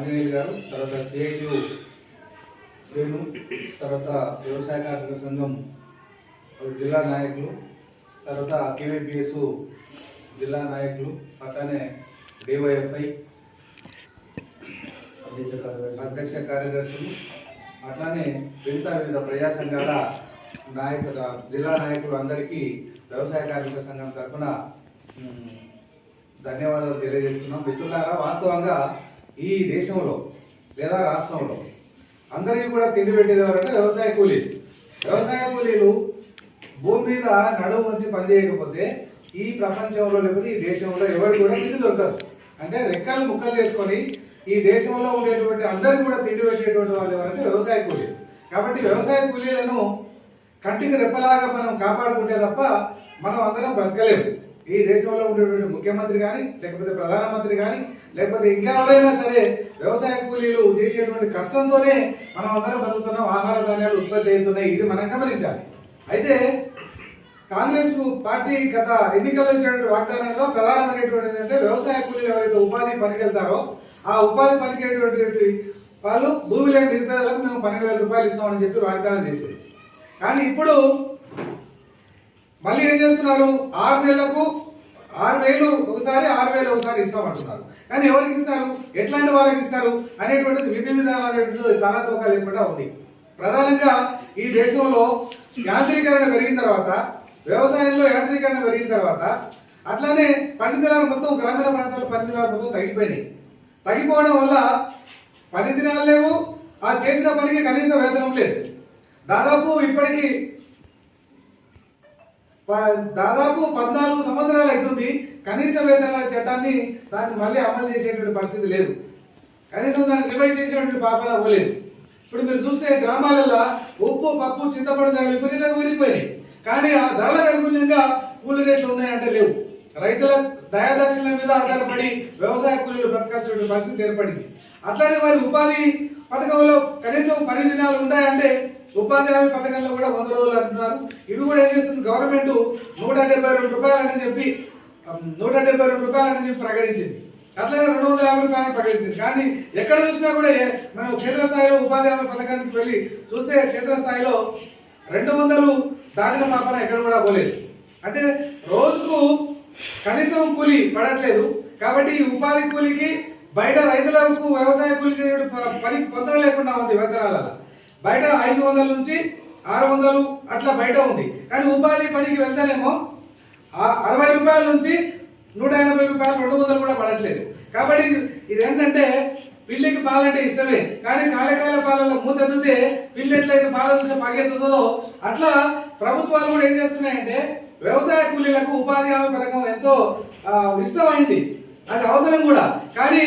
గారు సిఐటియు శ్రేణు తర్వాత వ్యవసాయ కార్మిక సంఘం జిల్లా నాయకులు తర్వాత కేవీపీఎస్ జిల్లా నాయకులు అట్లానే డివైఎఫ్ఐ అధ్యక్ష కార్యదర్శులు అట్లానే మిగతా వివిధ ప్రజా సంఘాల నాయకుల జిల్లా నాయకులు అందరికీ వ్యవసాయ కార్మిక సంఘం తరఫున ధన్యవాదాలు తెలియజేస్తున్నాం. మిత్రులారా వాస్తవంగా ఈ దేశంలో లేదా రాష్ట్రంలో అందరికీ కూడా తిండి పెట్టేది ఎవరంటే వ్యవసాయ కూలీలు. వ్యవసాయ కూలీలు భూమి మీద నడుము వచ్చి పనిచేయకపోతే ఈ ప్రపంచంలో లేకపోతే ఈ దేశంలో ఎవరు కూడా తిండి దొరకదు. అంటే రెక్కలు ముక్కలు చేసుకొని ఈ దేశంలో ఉండేటువంటి అందరికీ కూడా తిండి పెట్టేటువంటి వాళ్ళు ఎవరంటే వ్యవసాయ కూలీలు. కాబట్టి వ్యవసాయ కూలీలను కంటికి రెప్పలాగా మనం కాపాడుకుంటే తప్ప మనం అందరం బ్రతకలేము. ఈ దేశంలో ఉండేటువంటి ముఖ్యమంత్రి కానీ లేకపోతే ప్రధానమంత్రి కానీ లేకపోతే ఇంకా ఎవరైనా సరే వ్యవసాయ కూలీలు చేసేటువంటి కష్టంతోనే మనం అందరం బతుకుతున్నాం ఆహార ధాన్యాలు ఉత్పత్తి అవుతున్నాయి ఇది మనం గమనించాలి. అయితే కాంగ్రెస్ పార్టీ గత ఎన్నికల్లో ఇచ్చినటువంటి వాగ్దానంలో ప్రధానమైనటువంటి ఏంటంటే వ్యవసాయ కూలీలు ఎవరైతే ఉపాధి పనికి వెళ్తారో ఆ ఉపాధి పనికేటువంటి వాళ్ళు భూమి లేని నిరుపేదలకు మేము పన్నెండు వేల రూపాయలు ఇస్తామని చెప్పి వాగ్దానం చేసింది కానీ ఇప్పుడు మళ్ళీ ఏం చేస్తున్నారు? ఆరు నెలలకు ఆరు వేలు ఒకసారి ఆరు వేలు ఒకసారి ఇస్తామంటున్నారు. కానీ ఎవరికి ఇస్తారు? ఎట్లాంటి వాళ్ళకి ఇస్తారు? అనేటువంటిది విధి విధానాలు అనేటువంటిది తలతోక లేకుండా ఉంది. ప్రధానంగా ఈ దేశంలో యాంత్రీకరణ పెరిగిన తర్వాత వ్యవసాయంలో యాంత్రీకరణ పెరిగిన తర్వాత అట్లానే పని దినాలు మొత్తం గ్రామీణ ప్రాంతాల పనిదినాలు మొత్తం తగ్గిపోయినాయి. తగ్గిపోవడం వల్ల పని దినాలు లేవు ఆ చేసిన పనికి కనీస వేతనం లేదు. దాదాపు ఇప్పటికీ దాదాపు పద్నాలుగు సంవత్సరాలు అవుతుంది. కనీస వేతనాల చట్టాన్ని దాన్ని మళ్ళీ అమలు చేసేటువంటి పరిస్థితి లేదు. కనీసం దాన్ని రివైజ్ చేసేటువంటి పాపన పోలేదు. ఇప్పుడు మీరు చూస్తే గ్రామాలలో ఉప్పు పప్పు చింతపండు ధరలు విపరీతంగా పెరిగిపోయినాయి. కానీ ఆ ధరల అనుగుణంగా కూలి రేట్లు ఉన్నాయంటే లేవు. రైతుల దయాదాక్షిణ్యం మీద ఆధారపడి వ్యవసాయ కూలీలు బ్రతకాల్సిన పరిస్థితి ఏర్పడింది. అట్లానే వారి ఉపాధి పథకంలో కనీసం పని దినాలు ఉంటాయంటే ఉపాధి హామీ పథకంలో కూడా వంద రోజులు అంటున్నారు. ఇవి కూడా ఏం చేస్తుంది? గవర్నమెంట్ నూట డెబ్బై రెండు రూపాయలని చెప్పి నూట డెబ్బై రెండు రూపాయలని చెప్పి ప్రకటించింది. అట్లనే రెండు వందల యాభై రూపాయలు ప్రకటించింది. కానీ ఎక్కడ చూసినా కూడా మనం క్షేత్రస్థాయిలో ఉపాధి హామీ పథకానికి వెళ్ళి చూస్తే క్షేత్రస్థాయిలో రెండు వందలు దాటిన పాపన ఎక్కడ కూడా పోలేదు. అంటే రోజుకు కనీసం కూలి పడట్లేదు. కాబట్టి ఈ ఉపాధి కూలికి బయట రైతులకు వ్యవసాయ కూలి చేయడం ప- పని పొందడం లేకుండా ఉంది వేతనాలలో. బయట ఐదు వందల నుంచి ఆరు వందలు అట్లా బయట ఉంది. కానీ ఉపాధి పనికి వెళ్తేనేమో అరవై రూపాయల నుంచి నూట ఎనభై రూపాయలు రెండు వందలు కూడా పడట్లేదు. కాబట్టి ఇది ఏంటంటే పిల్లికి పాలంటే ఇష్టమే. కానీ కాలకాల పాలలో మూతెత్తితే పిల్లి ఎట్లయితే పాలు పగెత్తుతుందో అట్లా ప్రభుత్వాలు కూడా ఏం చేస్తున్నాయంటే వ్యవసాయ కూలీలకు ఉపాధి హామీ పథకం ఎంతో ఇష్టమైంది అది అవసరం కూడా. కానీ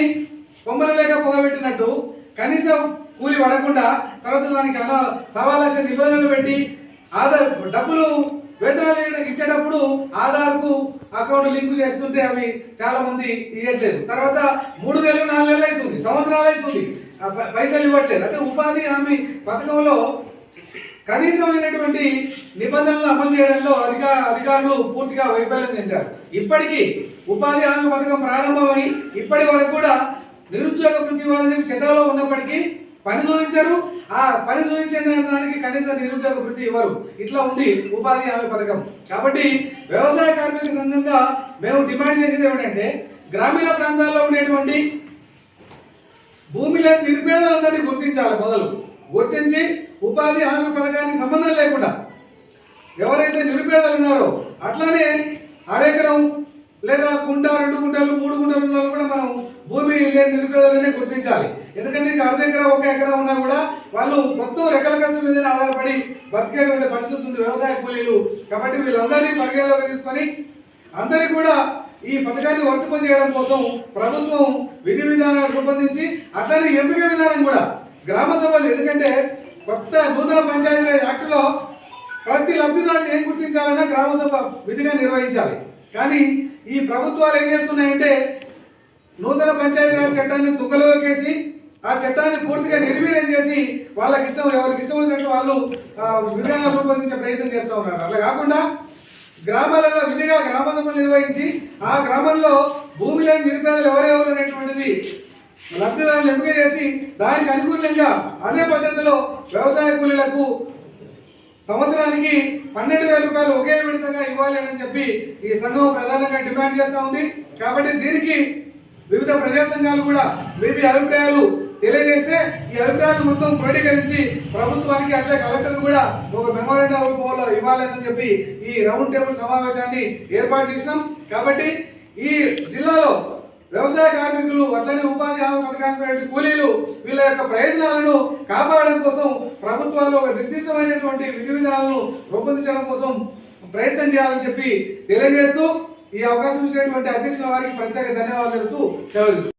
కొమ్మల లేక పొగబెట్టినట్టు కనీసం కూలి పడకుండా తర్వాత దానికి అన్న సవా లక్ష నిబంధనలు పెట్టి ఆధార్ డబ్బులు వేతనాలు ఇచ్చేటప్పుడు ఆధార్కు అకౌంట్ లింక్ చేసుకుంటే అవి చాలా మంది ఇవ్వట్లేదు తర్వాత మూడు నెలలు నాలుగు నెలలు అవుతుంది సంవత్సరాలు అవుతుంది ఆ ప- పైసలు ఇవ్వట్లేదు. అంటే ఉపాధి హామీ పథకంలో కనీసమైనటువంటి నిబంధనలు అమలు చేయడంలో అధిక అధికారులు పూర్తిగా వైఫల్యం చెందారు. ఇప్పటికీ ఉపాధి హామీ పథకం ప్రారంభమై ఇప్పటి వరకు కూడా నిరుద్యోగ వృత్తి ఇవ్వాల్సిన చట్టాలో ఉన్నప్పటికీ పని చూపించరు. ఆ పని చూపించిన దానికి కనీస నిరుద్యోగ వృత్తి ఇవ్వరు. ఇట్లా ఉంది ఉపాధి హామీ పథకం. కాబట్టి వ్యవసాయ కార్మిక సంఘంగా మేము డిమాండ్ చేసేది ఏమిటంటే గ్రామీణ ప్రాంతాల్లో ఉండేటువంటి భూమి లేని నిరుపేదలందరినీ గుర్తించాలి మొదలు. గుర్తించి ఉపాధి హామీ పథకానికి సంబంధం లేకుండా ఎవరైతే నిరుపేదలు ఉన్నారో అట్లానే అరెకరం లేదా కుంట రెండు గుంటలు మూడు గుంటలు ఉన్న వాళ్ళు కూడా మనం భూమి లేని నిరుపేదలనే గుర్తించాలి. ఎందుకంటే ఇంకా అర్ధ ఎకరా ఒక ఎకరా ఉన్నా కూడా వాళ్ళు మొత్తం రెక్కల కష్టం మీద ఆధారపడి బతికేటువంటి పరిస్థితి ఉంది వ్యవసాయ కూలీలు. కాబట్టి వీళ్ళందరినీ పరిగణలోకి తీసుకొని అందరికీ కూడా ఈ పథకాన్ని వర్తింపజేయడం కోసం ప్రభుత్వం విధి విధానాలు రూపొందించి అట్లానే ఎంపిక విధానం కూడా గ్రామ సభలు. ఎందుకంటే కొత్త నూతన పంచాయతీరాజ్ యాక్ట్లో ప్రతి లబ్ధిదారుని ఏం గుర్తించాలన్నా గ్రామ సభ విధిగా నిర్వహించాలి. కానీ ఈ ప్రభుత్వాలు ఏం చేస్తున్నాయంటే నూతన పంచాయతీరాజ్ చట్టాన్ని తుక్కలోకేసి ఆ చట్టాన్ని పూర్తిగా నిర్వీర్యం చేసి వాళ్ళకి ఇష్టం ఎవరికి ఇష్టం వచ్చినట్లు వాళ్ళు ఆ, విధానాలు రూపొందించే ప్రయత్నం చేస్తూ ఉన్నారు. అట్లా కాకుండా గ్రామాలలో విధిగా గ్రామ సభలు నిర్వహించి ఆ గ్రామంలో భూమి లేని నిరుపేదలు ఎవరెవరు అనేటువంటిది లబ్ధిదారులు ఎంపిక చేసి దానికి అనుకూలంగా అదే పద్ధతిలో వ్యవసాయ కూలీలకు సంవత్సరానికి పన్నెండు వేల రూపాయలు ఒకే విడతగా ఇవ్వాలి అని చెప్పి ఈ సంఘం ప్రధానంగా డిమాండ్ చేస్తూ ఉంది. కాబట్టి దీనికి వివిధ ప్రజా సంఘాలు కూడా మీ అభిప్రాయాలు తెలియజేస్తే ఈ అభిప్రాయాలు మొత్తం క్రోడీకరించి ప్రభుత్వానికి అట్లే కలెక్టర్ కూడా ఒక మెమోరాండం రూపంలో ఇవ్వాలని చెప్పి ఈ రౌండ్ టేబుల్ సమావేశాన్ని ఏర్పాటు చేసినాం. కాబట్టి ఈ జిల్లాలో వ్యవసాయ కార్మికులు అట్లనే ఉపాధి హామీ పథకానికి కూలీలు వీళ్ళ యొక్క ప్రయోజనాలను కాపాడడం కోసం ప్రభుత్వాలు ఒక నిర్దిష్టమైనటువంటి విధి విధానాలను రూపొందించడం కోసం ప్రయత్నం చేయాలని చెప్పి తెలియజేస్తూ ఈ అవకాశం ఇచ్చినటువంటి అధ్యక్షుల వారికి ప్రత్యేక ధన్యవాదాలు చెబుతూ సెలవు